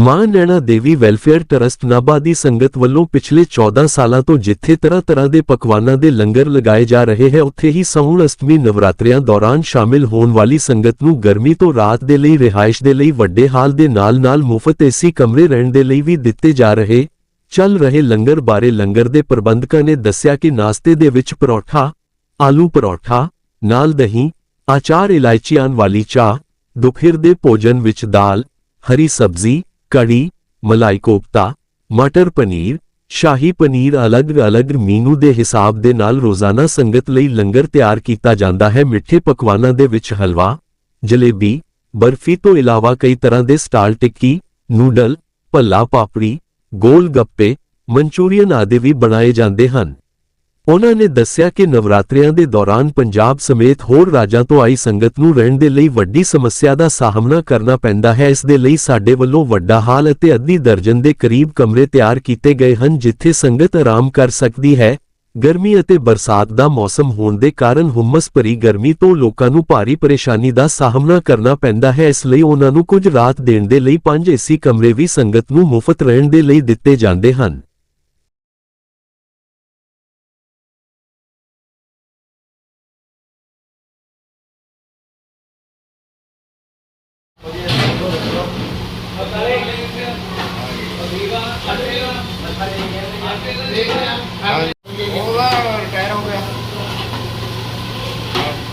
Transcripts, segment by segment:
ਮਾਂ Naina Devi welfare trust Nabha ਦੀ ਸੰਗਤ ਵੱਲੋਂ ਪਿਛਲੇ 14 ਸਾਲਾਂ ਤੋਂ ਜਿੱਥੇ ਤਰ੍ਹਾਂ-ਤਰ੍ਹਾਂ ਦੇ ਪਕਵਾਨਾਂ ਦੇ ਲੰਗਰ ਲਗਾਏ ਜਾ ਰਹੇ ਹੈ, ਉੱਥੇ ਹੀ ਸੌਣ ਅਸ਼ਟਮੀ ਨਵਰਾਤਰਿਆਂ ਦੌਰਾਨ ਸ਼ਾਮਿਲ ਹੋਣ ਵਾਲੀ ਸੰਗਤ ਨੂੰ ਗਰਮੀ ਤੋਂ ਰਾਤ ਦੇ ਲਈ, ਰਿਹਾਇਸ਼ ਦੇ ਲਈ, ਵੱਡੇ ਹਾਲ ਦੇ ਨਾਲ-ਨਾਲ ਮੁਫਤ ਏਸੀ ਕਮਰੇ ਰਹਿਣ ਦੇ ਲਈ ਵੀ ਦਿੱਤੇ ਜਾ ਰਹੇ ਚੱਲ ਰਹੇ ਲੰਗਰ ਬਾਰੇ ਲੰਗਰ ਦੇ ਪ੍ਰਬੰਧਕਾਂ ਨੇ ਦੱਸਿਆ ਕਿ ਨਾਸਤੇ ਦੇ ਵਿੱਚ ਪਰੌਠਾ, ਆਲੂ ਪਰੌਠਾ, ਨਾਲ ਦਹੀਂ ਆਚਾਰ ਇਲਾਇਚੀਆਂ ਵਾਲੀ ਚਾਹ, ਦੁਪਹਿਰ ਦੇ ਭੋਜਨ ਵਿੱਚ ਦਾਲ, ਹਰੀ ਸਬਜ਼ੀ ਕੜੀ, ਮਲਾਈ ਕੋਫਤਾ, ਮਟਰ ਪਨੀਰ, ਸ਼ਾਹੀ ਪਨੀਰ ਅਲੱਗ-ਅਲੱਗ ਮੀਨੂ ਦੇ ਹਿਸਾਬ ਦੇ ਨਾਲ ਰੋਜ਼ਾਨਾ ਸੰਗਤ ਲਈ ਲੰਗਰ ਤਿਆਰ ਕੀਤਾ ਜਾਂਦਾ ਹੈ। ਮਿੱਠੇ ਪਕਵਾਨਾਂ ਦੇ ਵਿੱਚ ਹਲਵਾ, ਜਲੇਬੀ, ਬਰਫੀ ਤੋਂ ਇਲਾਵਾ ਕਈ ਤਰ੍ਹਾਂ ਦੇ stall tikki, noodle, bhalla papdi, golgappe, Manchurian ਆਦਿ ਵੀ ਬਣਾਏ ਜਾਂਦੇ ਹਨ। ਉਹਨਾਂ ਨੇ ਦੱਸਿਆ ਕਿ ਨਵਰਾਤਰਿਆਂ ਦੇ ਦੌਰਾਨ ਪੰਜਾਬ ਸਮੇਤ ਹੋਰ ਰਾਜਾਂ ਤੋਂ ਆਈ ਸੰਗਤ ਨੂੰ ਰਹਿਣ ਦੇ ਲਈ ਵੱਡੀ ਸਮੱਸਿਆ ਦਾ ਸਾਹਮਣਾ ਕਰਨਾ ਪੈਂਦਾ ਹੈ। ਇਸ ਦੇ ਲਈ ਸਾਡੇ ਵੱਲੋਂ ਵੱਡਾ ਹਾਲ ਅਤੇ ਅੱਧੀ ਦਰਜਨ ਦੇ ਕਰੀਬ ਕਮਰੇ ਤਿਆਰ ਕੀਤੇ ਗਏ ਹਨ, ਜਿੱਥੇ ਸੰਗਤ ਆਰਾਮ ਕਰ ਸਕਦੀ ਹੈ। ਗਰਮੀ ਅਤੇ ਬਰਸਾਤ ਦਾ ਮੌਸਮ ਹੋਣ ਦੇ ਕਾਰਨ ਹੁਮਸ ਭਰੀ ਗਰਮੀ ਤੋਂ ਲੋਕਾਂ ਨੂੰ ਭਾਰੀ ਪਰੇਸ਼ਾਨੀ ਦਾ ਸਾਹਮਣਾ ਕਰਨਾ ਪੈਂਦਾ ਹੈ। ਇਸ ਲਈ ਉਹਨਾਂ ਨੂੰ ਕੁਝ ਰਾਤ ਦੇਣ ਦੇ ਲਈ ਪੰਜ ਏਸੀ ਕਮਰੇ ਵੀ ਸੰਗਤ ਨੂੰ ਮੁਫਤ ਰਹਿਣ ਦੇ ਲਈ ਦਿੱਤੇ ਜਾਂਦੇ ਹਨ। ਉਹਦਾ ਰਿਟਾਇਰ ਹੋ ਗਿਆ।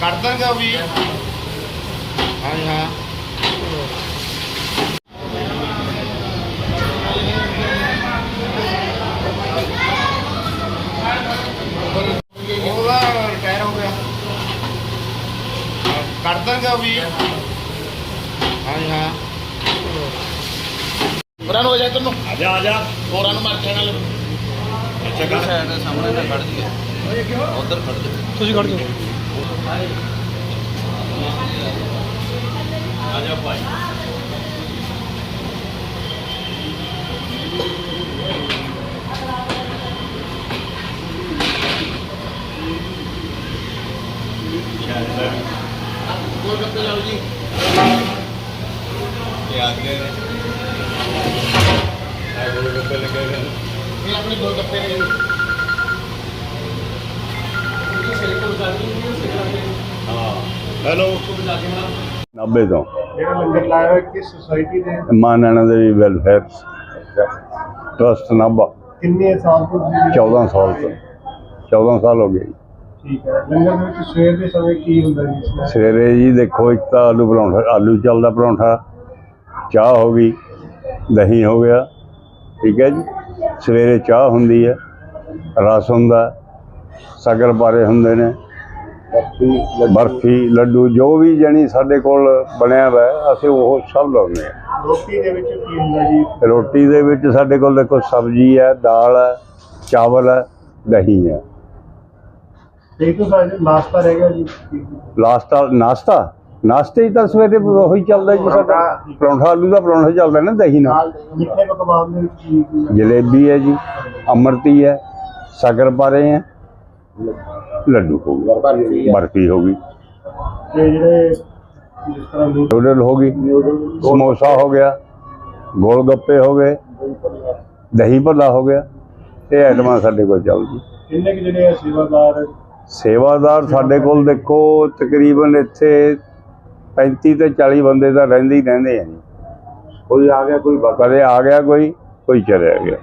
ਕਰ ਦਾਂਗੇ ਵੀ ਹਾਂ ਹਾਂ ਉਹਦਾ ਰਿਟਾਇਰ ਹੋ ਗਿਆ ਕਰ ਦਾਂਗੇ ਵੀ ਹਾਂ ਜੀ, ਹਾਂ ਉਹਨਾਂ ਨੂੰ ਜਾ ਆ ਜਾ ਆ ਜਾ। ਹੋਰਾਂ ਨੂੰ ਮਾਰ ਕੇ ਨਾਲ। ਸਾਈਡ ਦੇ ਸਾਹਮਣੇ ਨਾ ਖੜ ਜੀਏ ਉਧਰ ਖੜ ਜਾ ਤੁਸੀਂ ਖੜ ਜਾਓ। ਆ ਜਾ ਭਾਈ। ਗੋਲ ਗੱਪੇ ਲਾਓ ਜੀ? ਇਹ ਆ ਗੋਲ ਗੱਪੇ ਲੱਗੇ ਹੋਏ ਨੇ ਇਹ ਆਪਣੇ ਗੋਲ ਗੱਪੇ ਨੇ ਜੀ ਹਾਂ ਹੈਲੋ ਨਾਭੇ ਤੋਂ। ਜਿਹੜਾ ਲੰਗਰ ਲਾਇਆ ਹੋਇਆ ਕਿਸ ਸੁਸਾਇਟੀ ਦੇ? ਮਾਂ ਨੈਣਾ ਦੇਵੀ ਵੈਲਫੇਅਰ ਟਰਸਟ ਨਾਭਾ। ਕਿੰਨੇ ਸਾਲ ਤੋਂ ਤੁਸੀਂ 14 ਸਾਲ ਤੋਂ। 14 ਸਾਲ ਹੋ ਗਏ ਜੀ। ਠੀਕ ਹੈ। ਲੰਗਰ ਦੇ ਵਿੱਚ ਸਵੇਰ ਦੇ ਸਮੇਂ ਕੀ ਹੁੰਦਾ ਜੀ ਇਸ ਵਿੱਚ ਸਵੇਰੇ ਜੀ ਦੇਖੋ ਇੱਕ ਤਾਂ ਆਲੂ ਪਰੌਂਠਾ ਆਲੂ ਚੱਲਦਾ ਪਰੌਂਠਾ ਚਾਹ ਹੋ ਗਈ ਦਹੀਂ ਹੋ ਗਿਆ। ਠੀਕ ਹੈ ਜੀ? ਸਵੇਰੇ ਚਾਹ ਹੁੰਦੀ ਹੈ ਰਸ ਹੁੰਦਾ ਸਗਰ ਬਾਰੇ ਹੁੰਦੇ ਨੇ ਬਰਫੀ ਲੱਡੂ। ਜੋ ਵੀ ਜਣੀ ਸਾਡੇ ਕੋਲ ਬਣਿਆ ਹੋਇਆ ਅਸੀਂ ਉਹ ਸਭ ਲਾਉਂਦੇ ਹਾਂ। ਰੋਟੀ ਦੇ ਵਿੱਚ ਕੀ ਹੁੰਦਾ ਜੀ? ਰੋਟੀ ਦੇ ਵਿੱਚ ਸਾਡੇ ਕੋਲ ਦੇਖੋ ਸਬਜ਼ੀ ਹੈ ਦਾਲ ਹੈ ਚਾਵਲ ਹੈ ਦਹੀਂ ਹੈ। ਤਾਂ ਸਾਡੇ ਨਾਸ਼ਤਾ ਰਹਿ ਗਿਆ ਜੀ। ਲਾਸਟ ਨਾਸ਼ਤਾ? ਨਾਸ਼ਤੇ ਹੀ ਤਾਂ ਸਵੇਰੇ ਉਹੀ ਚੱਲਦਾ ਜੀ ਸਾਡਾ। ਪਰੌਂਠਾ। ਆਲੂ ਦਾ ਪਰੌਂਠਾ ਚੱਲਦਾ ਨਾ ਦਹੀਂ ਨਾਲ। ਮਿੱਠੇ ਪਕਵਾਨ ਦੇ ਵਿੱਚ ਕੀ ਕੀ ਹੈ? ਜਲੇਬੀ ਹੈ ਜੀ ਅਮਰਤੀ ਹੈ ਸ਼ਕਰ ਪਾਰੇ ਹੈ ਲੱਡੂ ਹੋ ਗਏ। ਬਰਫੀ ਹੋ ਗਈ। ਤੇ ਜਿਹੜੇ ਜਿਸ ਤਰ੍ਹਾਂ ਨੂਡਲ ਹੋ ਗਈ। ਸਮੋਸਾ ਹੋ ਗਿਆ ਗੋਲ ਗੱਪੇ ਹੋ ਗਏ ਦਹੀਂ ਭੱਲਾ ਹੋ ਗਿਆ। ਇਹ ਆਈਟਮਾਂ ਸਾਡੇ ਕੋਲ ਚੱਲਦੀ ਕਿੰਨੇ ਕੁ ਜਿਹੜੇ ਸੇਵਾਦਾਰ? ਸੇਵਾਦਾਰ ਸਾਡੇ ਕੋਲ ਦੇਖੋ ਤਕਰੀਬਨ ਇੱਥੇ 35 ਤੇ 40 ਬੰਦੇ ਤਾਂ ਰਹਿੰਦੇ ਹੀ ਰਹਿੰਦੇ ਆ ਜੀ। ਕੋਈ ਆ ਗਿਆ ਕੋਈ ਕਦੇ ਆ ਗਿਆ ਕੋਈ ਕੋਈ ਚਲਿਆ ਗਿਆ।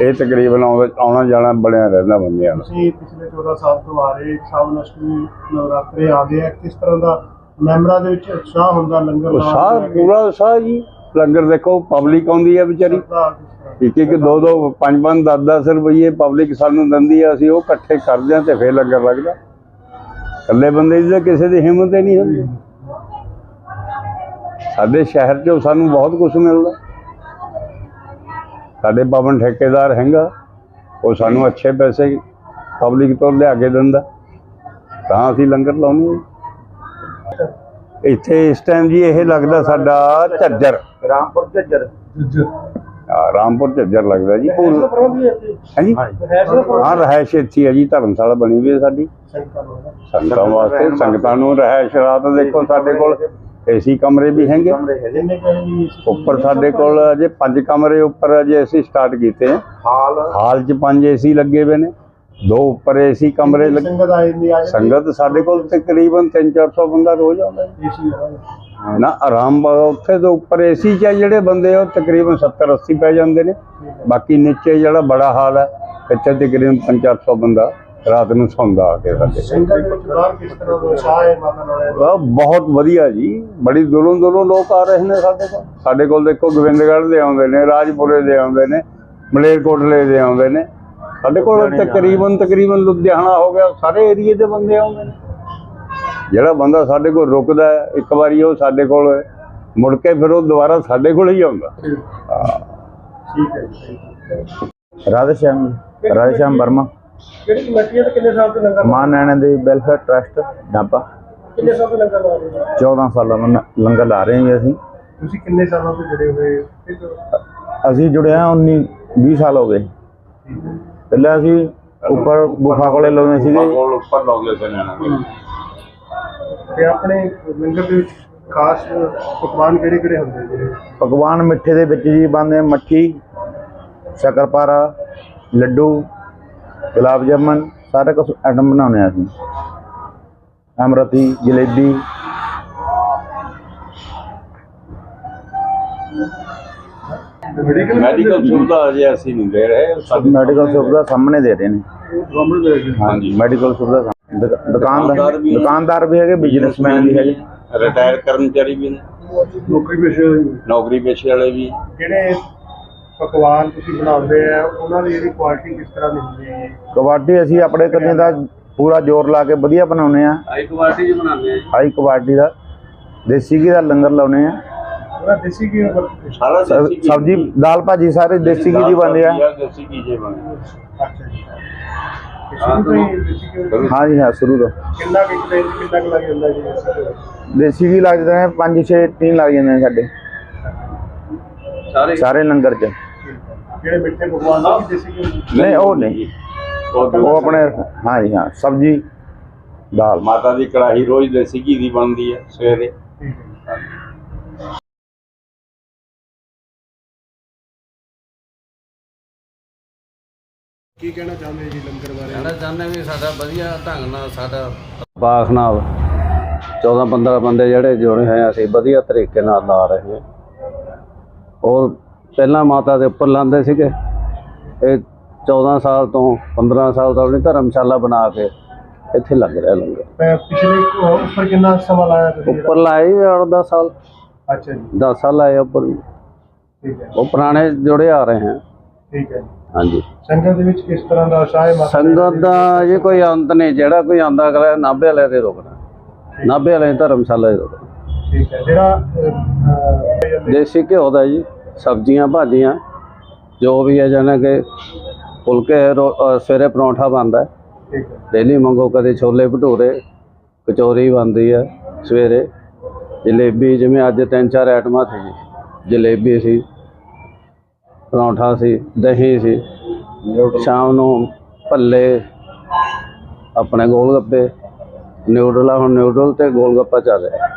ਇਹ ਤਕਰੀਬਨ ਆਉਣਾ ਜਾਣਾ ਬਣਿਆ ਰਹਿੰਦਾ ਬੰਦਿਆਂ ਦਾ ਤੁਸੀਂ ਪਿਛਲੇ 14 ਸਾਲ ਤੋਂ ਆ ਰਹੇ ਸਾਵਨ ਅਸ਼ਟਮੀ ਨਵਰਾਤਰੇ ਆ ਗਏ ਆ। ਕਿਸ ਤਰ੍ਹਾਂ ਦਾ ਮੈਂਬਰਾਂ ਦੇ ਵਿੱਚ ਉਤਸ਼ਾਹ ਹੁੰਦਾ ਲੰਗਰ ਉਹ ਲਾਉਣ ਸਾਹ ਦਾ? ਕਿ ਪੂਰਾ ਉਤਸ਼ਾਹ ਜੀ। ਲੰਗਰ ਦੇਖੋ ਪਬਲਿਕ ਆਉਂਦੀ ਹੈ ਵਿਚਾਰੀ? ਇੱਕ ਇੱਕ ਦੋ ਦੋ ਪੰਜ ਪੰਜ 10 10 ਰੁਪਏ ਪਬਲਿਕ ਸਾਨੂੰ ਦਿੰਦੀ ਹੈ ਅਸੀਂ ਉਹ ਇਕੱਠੇ ਕਰਦੇ ਹਾਂ ਤੇ ਫੇਰ ਲੰਗਰ ਲੱਗਦਾ। ਇਕੱਲੇ ਬੰਦੇ ਦੀ ਕਿਸੇ ਦੀ ਹਿੰਮਤ ਹੀ ਨਹੀਂ ਹੁੰਦੀ। ਸਾਡੇ ਸ਼ਹਿਰ 'ਚੋਂ ਸਾਨੂੰ ਬਹੁਤ ਕੁਝ ਮਿਲਦਾ। ਸਾਡੇ ਪਵਨ ਠੇਕੇਦਾਰ ਹੈਗਾ ਉਹ ਸਾਨੂੰ ਅੱਛੇ ਪੈਸੇ ਪਬਲਿਕ ਤੋਂ ਲਿਆ ਕੇ ਦਿੰਦਾ। ਤਾਂ ਅਸੀਂ ਲੰਗਰ ਲਾਉਂਦੇ ਇੱਥੇ ਇਸ ਟਾਈਮ ਜੀ ਇਹ ਲੱਗਦਾ ਸਾਡਾ ਝੱਜਰ। ਰਾਮਪੁਰ ਝੱਜਰ। ਰਾਮਪੁਰ ਝੱਜਰ ਲੱਗਦਾ ਜੀ। ਹਾਂਜੀ ਹਾਂ ਰਹਿਸ਼ ਇੱਥੇ ਹੈ ਜੀ ਧਰਮਸ਼ਾਲਾ ਬਣੀ ਹੋਈ ਹੈ ਸਾਡੀ। ਸੰਗਤਾਂ ਵਾਸਤੇ ਸੰਗਤਾਂ ਨੂੰ ਰਹਿਸ਼ ਰਾਤ ਦੇਖੋ ਸਾਡੇ ਕੋਲ ਏਸੀ ਕਮਰੇ ਵੀ ਹੈਗੇ। ਉੱਪਰ ਸਾਡੇ ਕੋਲ ਅਜੇ ਪੰਜ ਕਮਰੇ ਉੱਪਰ ਅਜੇ ਅਸੀਂ ਸਟਾਰਟ ਕੀਤੇ ਆ। ਹਾਲ? ਹਾਲ 'ਚ ਪੰਜ ਏਸੀ ਲੱਗੇ ਹੋਏ ਨੇ। ਦੋ ਉੱਪਰ ਏਸੀ ਕਮਰੇ ਲੱਗੇ। ਸੰਗਤ ਸਾਡੇ ਕੋਲ ਤਕਰੀਬਨ 3-400 ਬੰਦਾ ਰੋਜ਼ ਆਉਂਦਾ ਨਾ ਆਰਾਮ ਬ- ਉੱਥੇ ਤੋਂ ਉੱਪਰ ਏਸੀ 'ਚ ਜਿਹੜੇ ਬੰਦੇ ਉਹ ਤਕਰੀਬਨ 70-80 ਪੈ ਜਾਂਦੇ ਨੇ। ਬਾਕੀ ਨੀਚੇ ਜਿਹੜਾ ਬੜਾ ਹਾਲ ਹੈ ਇੱਥੇ ਤਕਰੀਬਨ 5-400 ਬੰਦਾ। ਰਾਤ ਨੂੰ ਸੌਂਦਾ ਆ ਕੇ ਸਾਡੇ ਸੰਗਤ ਦੇ ਵਿੱਚ ਬਾਹਰ ਕਿਸ ਤਰ੍ਹਾਂ ਦਾ ਉਤਸ਼ਾਹ ਹੈ ਮਾਤਾ ਨਾਲੇ ਵਾਹ, ਬਹੁਤ ਵਧੀਆ ਜੀ। ਬੜੀ ਦੂਰੋਂ ਦੂਰੋਂ ਲੋਕ ਆ ਰਹੇ ਨੇ ਸਾਡੇ ਕੋਲ। ਸਾਡੇ ਕੋਲ ਦੇਖੋ ਗੋਬਿੰਦਗੜ੍ਹ ਦੇ ਆਉਂਦੇ ਨੇ ਰਾਜਪੁਰੇ ਦੇ ਆਉਂਦੇ ਨੇ ਮਲੇਰਕੋਟਲੇ ਦੇ ਆਉਂਦੇ ਨੇ। ਸਾਡੇ ਕੋਲ ਤਕਰੀਬਨ ਤਕਰੀਬਨ ਲੁਧਿਆਣਾ ਹੋ ਗਿਆ ਸਾਰੇ ਏਰੀਏ ਦੇ ਬੰਦੇ ਆਉਂਦੇ ਨੇ। ਜਿਹੜਾ ਬੰਦਾ ਸਾਡੇ ਕੋਲ ਰੁਕਦਾ ਹੈ, ਇੱਕ ਵਾਰੀ ਉਹ ਸਾਡੇ ਕੋਲ ਮੁੜ ਕੇ ਫਿਰ ਉਹ ਦੁਬਾਰਾ ਸਾਡੇ ਕੋਲ ਹੀ ਆਉਂਦਾ। ਠੀਕ ਹੈ ਜੀ ਰਾਧੇ ਸ਼ਾਮ ਰਾਧੇ ਸ਼ਾਮ ਵਰਮਾ। ਕਿਹੜੀ ਕਮੇਟੀ ਤੇ ਕਿੰਨੇ ਸਾਲ ਤੋਂ ਲੰਗਰ ਮਾਂ ਨੈਣਾ ਦੇ ਵੈਲਫੇਅਰ ਟਰਸਟ ਡਾਬਾ। ਕਿੰਨੇ ਸਾਲ ਤੋਂ ਲੰਗਰ ਲਾ ਰਹੇ ਹੋ? 14 ਸਾਲਾਂ ਤੋਂ ਨ- ਲੰਗਰ ਲਾ ਰਹੇ ਹਾਂ ਅਸੀਂ। ਤੁਸੀਂ ਕਿੰਨੇ ਸਾਲਾਂ ਤੋਂ ਜੁੜੇ ਹੋਏ ਅਸੀਂ ਜੁੜੇ ਹਾਂ 19 20 ਸਾਲ ਹੋ ਗਏ। ਪਹਿਲਾਂ ਅਸੀਂ ਉੱਪਰ ਗੁਫਾ ਕੋਲੇ ਲਾਉਂਦੇ ਸੀਗੇ। ਜੀ। ਕੋਲ ਉੱਪਰ ਲਾਉਂਦੇ ਸੀ ਨਾ ਤੇ ਆਪਣੇ ਲੰਗਰ ਦੇ ਵਿੱਚ ਖਾਸ ਪਕਵਾਨ ਕਿਹੜੇ ਕਿਹੜੇ ਹੁੰਦੇ ਜਿਹੜੇ ਪਕਵਾਨ ਮਿੱਠੇ ਦੇ ਵਿੱਚ ਜੀ ਬਣਦੇ ਮੱਠੀ ਸ਼ਕਰਪਾਰਾ ਲੱਡੂ। ਗੁਲਾਬ ਜਾਮਨ ਸਾਰਾ ਕੁਝ ਆਈਟਮ ਬਣਾਉਂਦੇ ਹਾਂ ਅਸੀਂ। ਅਮਰਤੀ ਜਲੇਬੀ। ਮੈਡੀਕਲ ਸੁਵਿਧਾ ਅਜੇ ਅਸੀਂ ਨਹੀਂ ਦੇ ਰਹੇ। ਸਭ ਮੈਡੀਕਲ ਸੁਵਿਧਾ ਸਾਹਮਣੇ ਦੇ ਰਹੇ ਨੇ। ਹਾਂਜੀ। ਮੈਡੀਕਲ ਸੁਵਿਧਾ ਸਾਹਮਣੇ। ਦੁਕ- ਦੁਕਾਨਦਾਰ ਦੁਕਾਨਦਾਰ ਵੀ- ਹੈਗੇ ਬਿਜ਼ਨਸਮੈਨ ਵੀ ਹੈਗੇ। ਰਿਟਾਇਰ ਕਰਮਚਾਰੀ ਵੀ ਨੇ। ਨੌਕਰੀ ਪੇਸ਼ੇ ਨੌਕਰੀ ਪੇਸ਼ੇ ਵਾਲੇ ਵੀ। ਕਿਹੜੇ ਪਕਵਾਨ ਤੁਸੀਂ ਬਣਾਉਂਦੇ ਆ ਉਹਨਾਂ ਦੀ ਜਿਹੜੀ ਕੁਆਲਿਟੀ ਕਿਸ ਤਰ੍ਹਾਂ ਦੀ ਹੁੰਦੀ ਹੈ? ਕਬੱਡੀ ਅਸੀਂ ਆਪਣੇ ਕੰਨੇ ਦਾ ਪੂਰਾ ਜ਼ੋਰ ਲਾ ਕੇ ਵਧੀਆ ਬਣਾਉਨੇ ਆ ਹਾਈ ਕੁਆਲਿਟੀ ਚ ਬਣਾਉਂਦੇ ਆ ਜੀ। ਹਾਈ ਕੁਆਲਿਟੀ ਦਾ ਦੇਸੀ ਘੀ ਦਾ ਲੰਗਰ ਲਾਉਨੇ ਆ ਉਹਦਾ ਦੇਸੀ ਕੀ ਸਾਰਾ ਸ- ਦੇਸੀ ਘੀ। ਸਬਜ਼ੀ ਦਾਲ ਭਾਜੀ ਸਾਰੇ ਦੇਸੀ ਘੀ ਦੀ ਬਣਦੇ ਆ। ਦੇਸੀ ਘੀ ਜੇ ਬਣਦੇ ਅੱਛਾ ਜੀ। ਇਹ ਸ਼ੁਰੂ ਤੋਂ ਹੀ ਜੀ ਹਾਂ ਸ਼ੁਰੂ ਤੋਂ। ਕਿੰਨਾ ਕਿੰਨਾ ਕੁ ਲੱਗ ਜਾਂਦਾ ਜੀ ਦੇਸੀ ਘੀ ਲੱਗ ਜਾਂਦੇ ਨੇ 5-6 ਟੀਨ ਲੱਗ ਜਾਂਦੇ ਨੇ ਸਾਡੇ। ਸਾਰੇ ਸਾਰੇ ਲੰਗਰ 'ਚ। ਜਿਹੜੇ ਮਿੱਠੇ ਪਕਵਾਨ ਉਹ ਵੀ ਦੇਸੀ ਘਿਓ ਨਹੀਂ ਉਹ ਨਹੀਂ। ਉਹ ਆਪਣੇ ਹਾਂ ਜੀ ਹਾਂ ਸਬਜ਼ੀ ਦਾਲ। ਮਾਤਾ ਦੀ ਕੜਾਹੀ ਰੋਜ਼ ਦੇਸੀ ਘੀ ਦੀ ਬਣਦੀ ਹੈ ਸਵੇਰੇ। ਠੀਕ ਹੈ ਜੀ। ਕੀ ਕਹਿਣਾ ਚਾਹੁੰਦੇ ਜੀ ਲੰਗਰ ਬਾਰੇ? ਕਹਿਣਾ ਚਾਹੁੰਦੇ ਵੀ ਸਾਡਾ ਵਧੀਆ ਢੰਗ ਨਾਲ ਸਾਡਾ ਬਾਖ ਨਾਲ 14 15 ਬੰਦੇ ਜਿਹੜੇ ਜੁੜੇ ਹੋਏ ਆ ਅਸੀਂ ਵਧੀਆ ਤਰੀਕੇ ਨਾਲ ਲਾ ਰਹੇ ਹਾਂ। ਔਰ ਪਹਿਲਾਂ ਮਾਤਾ ਦੇ ਉੱਪਰ ਲਾਉਂਦੇ ਸੀਗੇ। ਇਹ 14 ਸਾਲ ਤੋਂ 15 ਸਾਲ ਤੋਂ ਆਪਣੀ ਧਰਮਸ਼ਾਲਾ ਬਣਾ ਕੇ ਇੱਥੇ ਲੱਗ ਰਿਹਾ ਲੰਗਰ। ਪਿਛਲੇ ਉੱਪਰ ਕਿੰਨਾ ਸਮਾਂ ਲਾਇਆ ਤੁਸੀਂ ਉੱਪਰ ਲਾਏ 8-10 ਸਾਲ। ਅੱਛਾ ਜੀ। 10 ਸਾਲ ਲਾਏ ਉੱਪਰ ਵੀ। ਠੀਕ ਹੈ। ਉਹ ਪੁਰਾਣੇ ਜੁੜੇ ਆ ਰਹੇ ਹਨ ਠੀਕ ਹੈ ਹਾਂਜੀ। ਸੰਗਤ ਦੇ ਵਿੱਚ ਕਿਸ ਤਰ੍ਹਾਂ ਦਾ ਉਤਸ਼ਾਹ ਹੈ ਸੰਗਤ ਦਾ ਇਹ ਕੋਈ ਅੰਤ ਨਹੀਂ ਜਿਹੜਾ ਕੋਈ ਆਂਦਾ ਅਗਲਾ ਨਾਭੇ ਵਾਲੇ ਦੇ ਰੋਕਣਾ ਨਾਭੇ ਵਾਲੇ ਧਰਮਸ਼ਾਲਾ ਦੇ ਰੋਕਣਾ ਠੀਕ ਹੈ। ਜਿਹੜਾ ਦੇਸੀ ਘਿਓ ਦਾ ਜੀ। ਸਬਜ਼ੀਆਂ ਭਾਜੀਆਂ ਜੋ ਵੀ ਹੈ ਜਾਣਾ ਕਿ ਫੁਲਕੇ ਸਵੇਰੇ ਪਰੌਂਠਾ ਬਣਦਾ ਡੇਲੀ ਮੰਗੋ ਕਦੇ ਛੋਲੇ ਭਟੂਰੇ ਕਚੌਰੀ ਬਣਦੀ ਹੈ ਸਵੇਰੇ। ਜਲੇਬੀ ਜਿਵੇਂ ਅੱਜ ਤਿੰਨ ਚਾਰ ਆਈਟਮਾਂ ਸੀ ਜਲੇਬੀ ਸੀ ਪਰੌਂਠਾ ਸੀ ਦਹੀਂ ਸੀ। ਸ਼ਾਮ ਨੂੰ ਭੱਲੇ ਆਪਣੇ ਗੋਲ ਗੱਪੇ। ਨਿਊਡਲ ਆ ਹੁਣ ਨਿਊਡਲ ਤੇ ਗੋਲ ਗੱਪਾ ਚੱਲ ਰਿਹਾ।